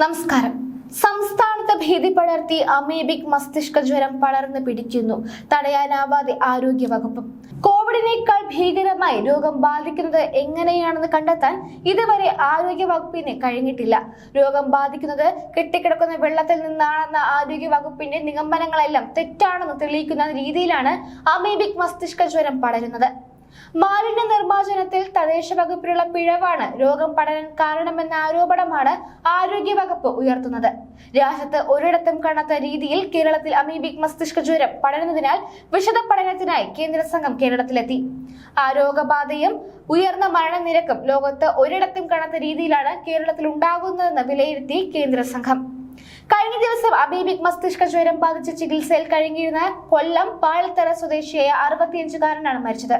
നമസ്കാരം. സംസ്ഥാനത്ത് ഭീതി പടർത്തി അമീബിക് മസ്തിഷ്ക ജ്വരം പടർന്നു പിടിക്കുന്നു. തടയാനാവാതെ ആരോഗ്യ വകുപ്പ്. കോവിഡിനേക്കാൾ ഭീകരമായി രോഗം ബാധിക്കുന്നത് എങ്ങനെയാണെന്ന് കണ്ടെത്താൻ ഇതുവരെ ആരോഗ്യ വകുപ്പിന് കഴിഞ്ഞിട്ടില്ല. രോഗം ബാധിക്കുന്നത് കെട്ടിക്കിടക്കുന്ന വെള്ളത്തിൽ നിന്നാണെന്ന ആരോഗ്യ വകുപ്പിന്റെ നിഗമനങ്ങളെല്ലാം തെറ്റാണെന്ന് തെളിയിക്കുന്ന രീതിയിലാണ് അമീബിക് മസ്തിഷ്ക ജ്വരം പടരുന്നത്. മാലിന്യ നിർമ്മാർജനത്തിൽ തദ്ദേശ വകുപ്പിലുള്ള പിഴവാണ് രോഗം പടരാൻ കാരണമെന്ന ആരോപണമാണ് ആരോഗ്യ വകുപ്പ് ഉയർത്തുന്നത്. രാജ്യത്ത് ഒരിടത്തും കാണാത്ത രീതിയിൽ കേരളത്തിൽ അമീബിക് മസ്തിഷ്ക ജ്വരം പടരുന്നതിനാൽ വിശദ പഠനത്തിനായി കേന്ദ്ര സംഘം കേരളത്തിലെത്തി. ആ രോഗബാധയും ഉയർന്ന മരണനിരക്കും ലോകത്ത് ഒരിടത്തും കാണാത്ത രീതിയിലാണ് കേരളത്തിൽ ഉണ്ടാകുന്നതെന്ന് വിലയിരുത്തി കേന്ദ്ര സംഘം. കഴിഞ്ഞ ദിവസം അബീബിക് മസ്തിഷ്ക ജ്വരം ബാധിച്ച് ചികിത്സയിൽ കഴിഞ്ഞിരുന്ന കൊല്ലം പാലത്തറ സ്വദേശിയായ അറുപത്തിയഞ്ചുകാരനാണ് മരിച്ചത്.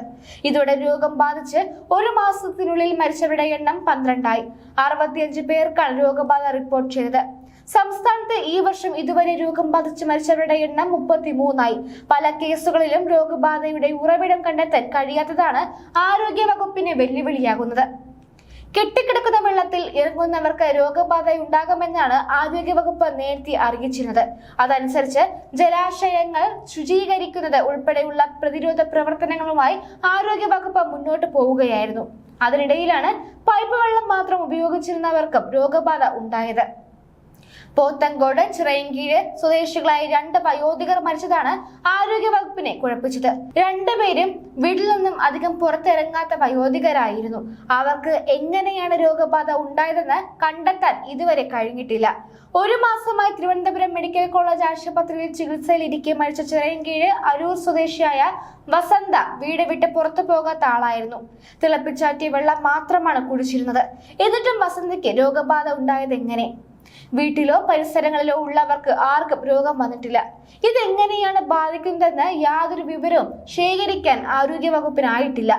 ഇതോടെ രോഗം ബാധിച്ച് ഒരു മാസത്തിനുള്ളിൽ മരിച്ചവരുടെ എണ്ണം പന്ത്രണ്ടായി. അറുപത്തിയഞ്ച് പേർക്കാണ് രോഗബാധ റിപ്പോർട്ട് ചെയ്തത്. സംസ്ഥാനത്ത് ഈ വർഷം ഇതുവരെ രോഗം ബാധിച്ച് മരിച്ചവരുടെ എണ്ണം മുപ്പത്തിമൂന്നായി. പല കേസുകളിലും രോഗബാധയുടെ ഉറവിടം കണ്ടെത്താൻ കഴിയാത്തതാണ് ആരോഗ്യ വകുപ്പിന് വെല്ലുവിളിയാകുന്നത്. കെട്ടിക്കിടക്കുന്ന വെള്ളത്തിൽ ഇറങ്ങുന്നവർക്ക് രോഗബാധ ഉണ്ടാകുമെന്നാണ് ആരോഗ്യവകുപ്പ് നേരത്തെ അറിയിച്ചിരുന്നത്. അതനുസരിച്ച് ജലാശയങ്ങൾ ശുചീകരിക്കുന്നത് ഉൾപ്പെടെയുള്ള പ്രതിരോധ പ്രവർത്തനങ്ങളുമായി ആരോഗ്യവകുപ്പ് മുന്നോട്ട് പോവുകയായിരുന്നു. അതിനിടയിലാണ് പൈപ്പ് വെള്ളം മാത്രം ഉപയോഗിച്ചിരുന്നവർക്കും രോഗബാധ ഉണ്ടായത്. പോത്തങ്കോട് ചിറയൻകീഴ് സ്വദേശികളായ രണ്ട് വയോധികർ മരിച്ചതാണ് ആരോഗ്യ വകുപ്പിനെ കുഴപ്പിച്ചത് രണ്ടുപേരും വീട്ടിൽ നിന്നും അധികം പുറത്തിറങ്ങാത്ത വയോധികരായിരുന്നു. അവർക്ക് എങ്ങനെയാണ് രോഗബാധ ഉണ്ടായതെന്ന് കണ്ടെത്താൻ ഇതുവരെ കഴിഞ്ഞിട്ടില്ല. ഒരു മാസമായി തിരുവനന്തപുരം മെഡിക്കൽ കോളേജ് ആശുപത്രിയിൽ ചികിത്സയിലിരിക്കെ മരിച്ച ചിറയൻകീഴ് അരൂർ സ്വദേശിയായ വസന്ത വീട് വിട്ട് പുറത്തു പോകാത്ത ആളായിരുന്നു. തിളപ്പിച്ചാറ്റിയ വെള്ളം മാത്രമാണ് കുടിച്ചിരുന്നത്. എന്നിട്ടും വസന്തയ്ക്ക് രോഗബാധ ഉണ്ടായത് എങ്ങനെ വീട്ടിലോ പരിസരങ്ങളിലോ ഉള്ളവർക്ക് ആർക്കും രോഗം വന്നിട്ടില്ല. ഇതെങ്ങനെയാണ് ബാധിക്കുന്നതെന്ന് യാതൊരു വിവരവും ശേഖരിക്കാൻ ആരോഗ്യവകുപ്പിനായിട്ടില്ല.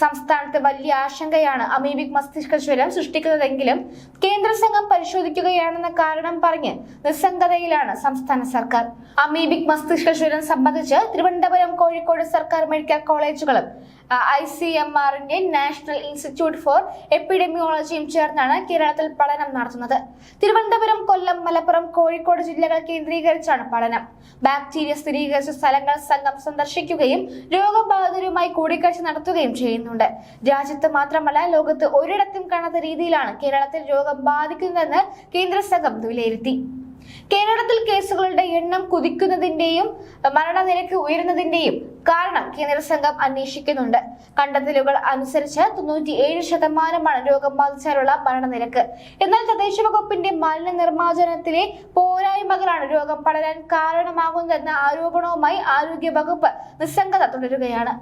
സംസ്ഥാനത്ത് വലിയ ആശങ്കയാണ് അമീബിക് മസ്തിഷ്ക ജ്വരം സൃഷ്ടിക്കുന്നതെങ്കിലും കേന്ദ്ര സംഘം പരിശോധിക്കുകയാണെന്ന കാരണം പറഞ്ഞ് നിസ്സംഗതയിലാണ് സംസ്ഥാന സർക്കാർ. അമീബിക് മസ്തിഷ്ക ജ്വരം സംബന്ധിച്ച് തിരുവനന്തപുരം കോഴിക്കോട് സർക്കാർ മെഡിക്കൽ കോളേജുകളും ഐ സി എം ആറിന്റെ നാഷണൽ ഇൻസ്റ്റിറ്റ്യൂട്ട് ഫോർ എപ്പിഡമിയോളജിയും ചേർന്നാണ് കേരളത്തിൽ പഠനം നടത്തുന്നത്. തിരുവനന്തപുരം കൊല്ലം മലപ്പുറം കോഴിക്കോട് ജില്ലകൾ കേന്ദ്രീകരിച്ചാണ് പഠനം. ബാക്ടീരിയ സ്ഥിരീകരിച്ച സ്ഥലങ്ങൾ സംഘം സന്ദർശിക്കുകയും രോഗബാധിതരുമായി കൂടിക്കാഴ്ച നടത്തുകയും ചെയ്യുന്നുണ്ട്. രാജ്യത്ത് മാത്രമല്ല ലോകത്ത് ഒരിടത്തും കാണാത്ത രീതിയിലാണ് കേരളത്തിൽ രോഗം ബാധിക്കുന്നതെന്ന് കേന്ദ്ര സംഘം വിലയിരുത്തി. കേരളത്തിൽ കേസുകളുടെ കുതിക്കുന്നതിന്റെയും മരണനിരക്ക് ഉയരുന്നതിന്റെയും കാരണം കേന്ദ്ര സംഘം അന്വേഷിക്കുന്നുണ്ട്. കണ്ടെത്തലുകൾ അനുസരിച്ച് തൊണ്ണൂറ്റി ഏഴ് ശതമാനമാണ് രോഗം ബാധിച്ചാലുള്ള മരണനിരക്ക്. എന്നാൽ തദ്ദേശ വകുപ്പിന്റെ മാലിന്യ നിർമ്മാർജനത്തിലെ പോരായ്മകളാണ് രോഗം പടരാൻ കാരണമാകുന്നതെന്ന ആരോപണവുമായി ആരോഗ്യ വകുപ്പ് നിസ്സംഗത തുടരുകയാണ്.